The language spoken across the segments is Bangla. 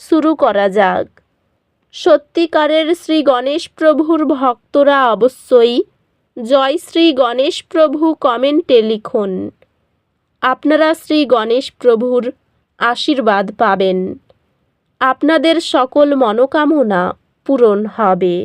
শুরু করা যাক। সত্যিকারের শ্রী গণেশ প্রভুর ভক্তরা অবশ্যই জয় শ্রী গণেশ প্রভু কমেন্টে লিখুন। আপনারা শ্রী গণেশ প্রভুর আশীর্বাদ পাবেন। আপনাদের সকল মনোকামনা পূরণ হবে।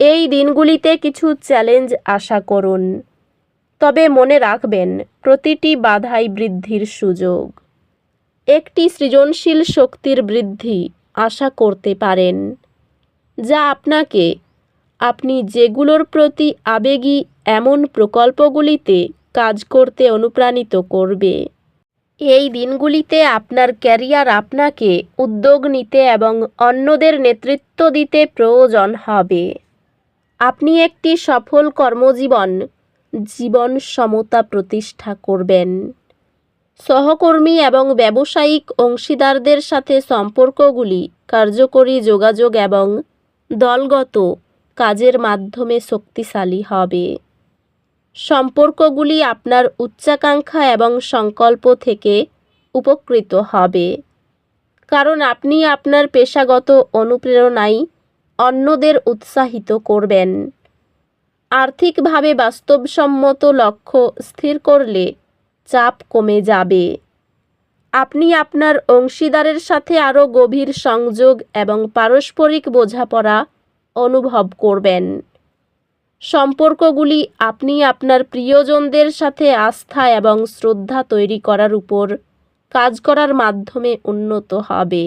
এই দিনগুলিতে কিছু চ্যালেঞ্জ আশা করুন। তবে মনে রাখবেন, প্রতিটি বাধাই বৃদ্ধির সুযোগ। একটি সৃজনশীল শক্তির বৃদ্ধি আশা করতে পারেন, যা আপনাকে, আপনি যেগুলোর প্রতি আবেগী এমন প্রকল্পগুলিতে কাজ করতে অনুপ্রাণিত করবে। এই দিনগুলিতে আপনার ক্যারিয়ার আপনাকে উদ্যোগ নিতে এবং অন্যদের নেতৃত্ব দিতে প্রয়োজন হবে। আপনি একটি সফল কর্মজীবন, জীবন সমতা প্রতিষ্ঠা করবেন। সহকর্মী এবং ব্যবসায়িক অংশীদারদের সাথে সম্পর্কগুলি কার্যকরী যোগাযোগ এবং দলগত কাজের মাধ্যমে শক্তিশালী হবে। সম্পর্কগুলি আপনার উচ্চাকাঙ্ক্ষা এবং সংকল্প থেকে উপকৃত হবে। কারণ আপনি আপনার পেশাগত অনুপ্রেরণায় অন্যদের উৎসাহিত করবেন। আর্থিকভাবে বাস্তবসম্মত লক্ষ্য স্থির করলে চাপ কমে যাবে। আপনি আপনার অংশীদারের সাথে আরও গভীর সংযোগ এবং পারস্পরিক বোঝাপড়া অনুভব করবেন। সম্পর্কগুলি আপনি আপনার প্রিয়জনদের সাথে আস্থা এবং শ্রদ্ধা তৈরি করার উপর কাজ করার মাধ্যমে উন্নত হবে।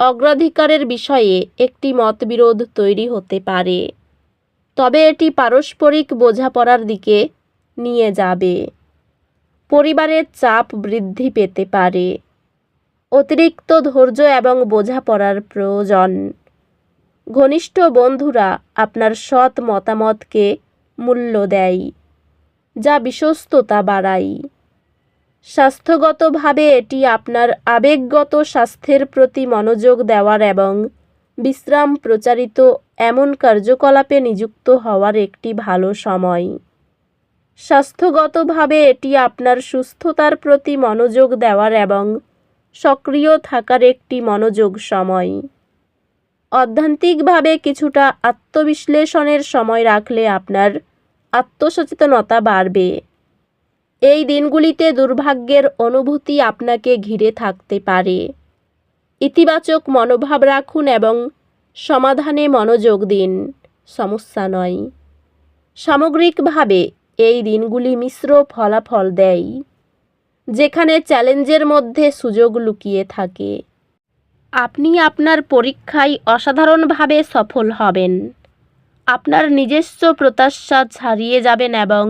অগ্রাধিকারের বিষয়ে একটি মতবিরোধ তৈরি হতে পারে। তবে এটি পারস্পরিক বোঝাপড়ার দিকে নিয়ে যাবে। পরিবারের চাপ বৃদ্ধি পেতে পারে। অতিরিক্ত ধৈর্য এবং বোঝাপড়ার প্রয়োজন। ঘনিষ্ঠ বন্ধুরা আপনার সৎ মতামতকে মূল্য দেয়, যা বিশ্বস্ততা বাড়ায়। স্বাস্থ্যগতভাবে এটি আপনার আবেগগত স্বাস্থ্যের প্রতি মনোযোগ দেওয়ার এবং বিশ্রাম প্রচারিত এমন কার্যকলাপে নিযুক্ত হওয়ার একটি ভালো সময়। স্বাস্থ্যগতভাবে এটি আপনার সুস্থতার প্রতি মনোযোগ দেওয়ার এবং সক্রিয় থাকার একটি মনোযোগ সময়। অধ্যান্তিকভাবে কিছুটা আত্মবিশ্লেষণের সময় রাখলে আপনার আত্মসচেতনতা বাড়বে। এই দিনগুলিতে দুর্ভাগ্যের অনুভূতি আপনাকে ঘিরে থাকতে পারে। ইতিবাচক মনোভাব রাখুন এবং সমাধানে মনোযোগ দিন, সমস্যা নয়। সামগ্রিকভাবে এই দিনগুলি মিশ্র ফলাফল দেয়, যেখানে চ্যালেঞ্জের মধ্যে সুযোগ লুকিয়ে থাকে। আপনি আপনার পরীক্ষায় অসাধারণভাবে সফল হবেন। আপনার নিজস্ব প্রত্যাশা ছাড়িয়ে যাবেন এবং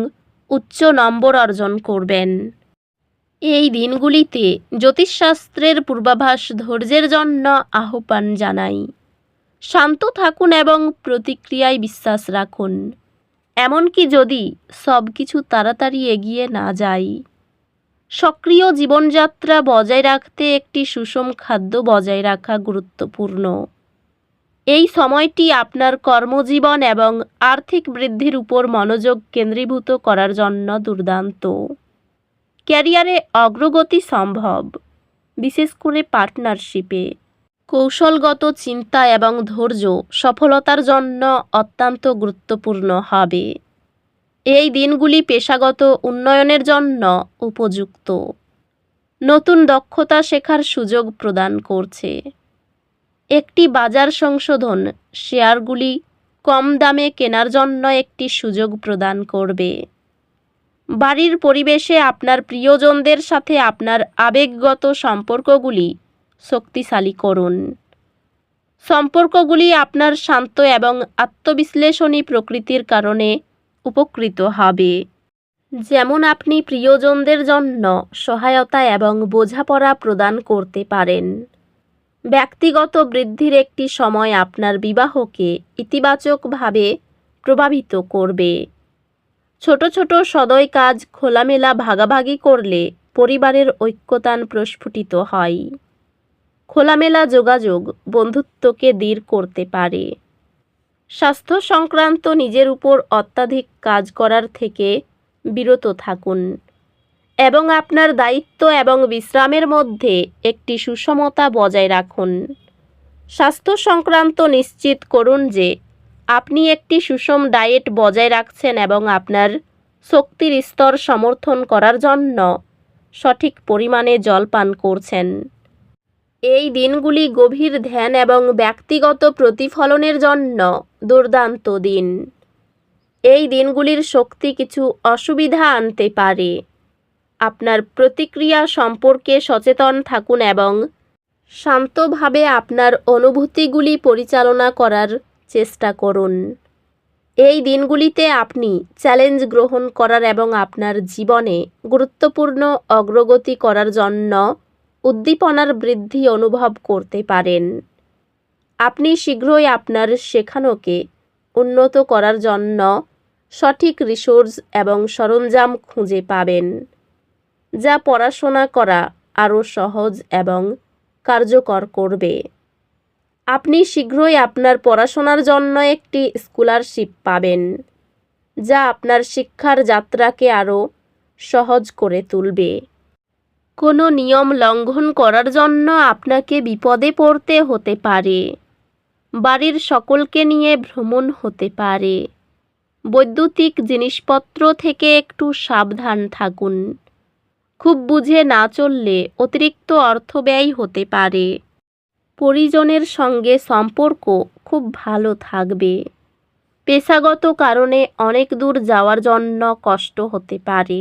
উচ্চ নম্বর অর্জন করবেন। এই দিনগুলিতে জ্যোতিষশাস্ত্রের পূর্বাভাস ধৈর্যের জন্য আহ্বান জানাই। শান্ত থাকুন এবং প্রতিক্রিয়ায় বিশ্বাস রাখুন। এমনকি যদি সব কিছু তাড়াতাড়ি এগিয়ে না যাই। সক্রিয় জীবনযাত্রা বজায় রাখতে একটি সুষম খাদ্য বজায় রাখা গুরুত্বপূর্ণ। এই সময়টি আপনার কর্মজীবন এবং আর্থিক বৃদ্ধির উপর মনোযোগ কেন্দ্রীভূত করার জন্য দুর্দান্ত। ক্যারিয়ারে অগ্রগতি সম্ভব, বিশেষ করে পার্টনারশিপে। কৌশলগত চিন্তা এবং ধৈর্য সফলতার জন্য অত্যন্ত গুরুত্বপূর্ণ হবে। এই দিনগুলি পেশাগত উন্নয়নের জন্য উপযুক্ত। নতুন দক্ষতা শেখার সুযোগ প্রদান করছে। একটি বাজার সংশোধন শেয়ারগুলি কম দামে কেনার জন্য একটি সুযোগ প্রদান করবে। বাড়ির পরিবেশে আপনার প্রিয়জনদের সাথে আপনার আবেগগত সম্পর্কগুলি শক্তিশালী করুন সম্পর্কগুলি আপনার শান্ত এবং আত্মবিশ্লেষণী প্রকৃতির কারণে উপকৃত হবে। যেমন আপনি প্রিয়জনদের জন্য সহায়তা এবং বোঝাপড়া প্রদান করতে পারেন। ব্যক্তিগত বৃদ্ধির একটি সময় আপনার বিবাহকে ইতিবাচকভাবে প্রভাবিত করবে। ছোট ছোট সদয় কাজ খোলামেলা ভাগাভাগি করলে পরিবারের ঐক্যতান প্রস্ফুটিত হয়। খোলামেলা যোগাযোগ বন্ধুত্বকে দৃঢ় করতে পারে। স্বাস্থ্য সংক্রান্ত নিজের উপর অত্যাধিক কাজ করার থেকে বিরত থাকুন এবং আপনার দায়িত্ব এবং বিশ্রামের মধ্যে একটি সুষমতা বজায় রাখুন। স্বাস্থ্য সংক্রান্ত নিশ্চিত করুন যে আপনি একটি সুষম ডায়েট বজায় রাখছেন এবং আপনার শক্তির স্তর সমর্থন করার জন্য সঠিক পরিমাণে জল পান করছেন। এই দিনগুলি গভীর ধ্যান এবং ব্যক্তিগত প্রতিফলনের জন্য দুর্দান্ত দিন। এই দিনগুলির শক্তি কিছু অসুবিধা আনতে পারে। আপনার প্রতিক্রিয়া সম্পর্কে সচেতন থাকুন এবং শান্তভাবে আপনার অনুভূতিগুলি পরিচালনা করার চেষ্টা করুন। এই দিনগুলিতে আপনি চ্যালেঞ্জ গ্রহণ করার এবং আপনার জীবনে গুরুত্বপূর্ণ অগ্রগতি করার জন্য উদ্দীপনার বৃদ্ধি অনুভব করতে পারেন। আপনি শীঘ্রই আপনার শেখানোকে উন্নত করার জন্য সঠিক রিসোর্স এবং সরঞ্জাম খুঁজে পাবেন, যা পড়াশোনা করা আরও সহজ এবং কার্যকর করবে। আপনি শীঘ্রই আপনার পড়াশোনার জন্য একটি স্কলারশিপ পাবেন, যা আপনার শিক্ষার যাত্রাকে আরও সহজ করে তুলবে। কোনো নিয়ম লঙ্ঘন করার জন্য আপনাকে বিপদে পড়তে হতে পারে। বাড়ির সকলকে নিয়ে ভ্রমণ হতে পারে। বৈদ্যুতিক জিনিসপত্র থেকে একটু সাবধান থাকুন। খুব বুঝে না চললে অতিরিক্ত অর্থ ব্যয় হতে পারে। পরিজনের সঙ্গে সম্পর্ক খুব ভালো থাকবে। পেশাগত কারণে অনেক দূর যাওয়ার জন্য কষ্ট হতে পারে।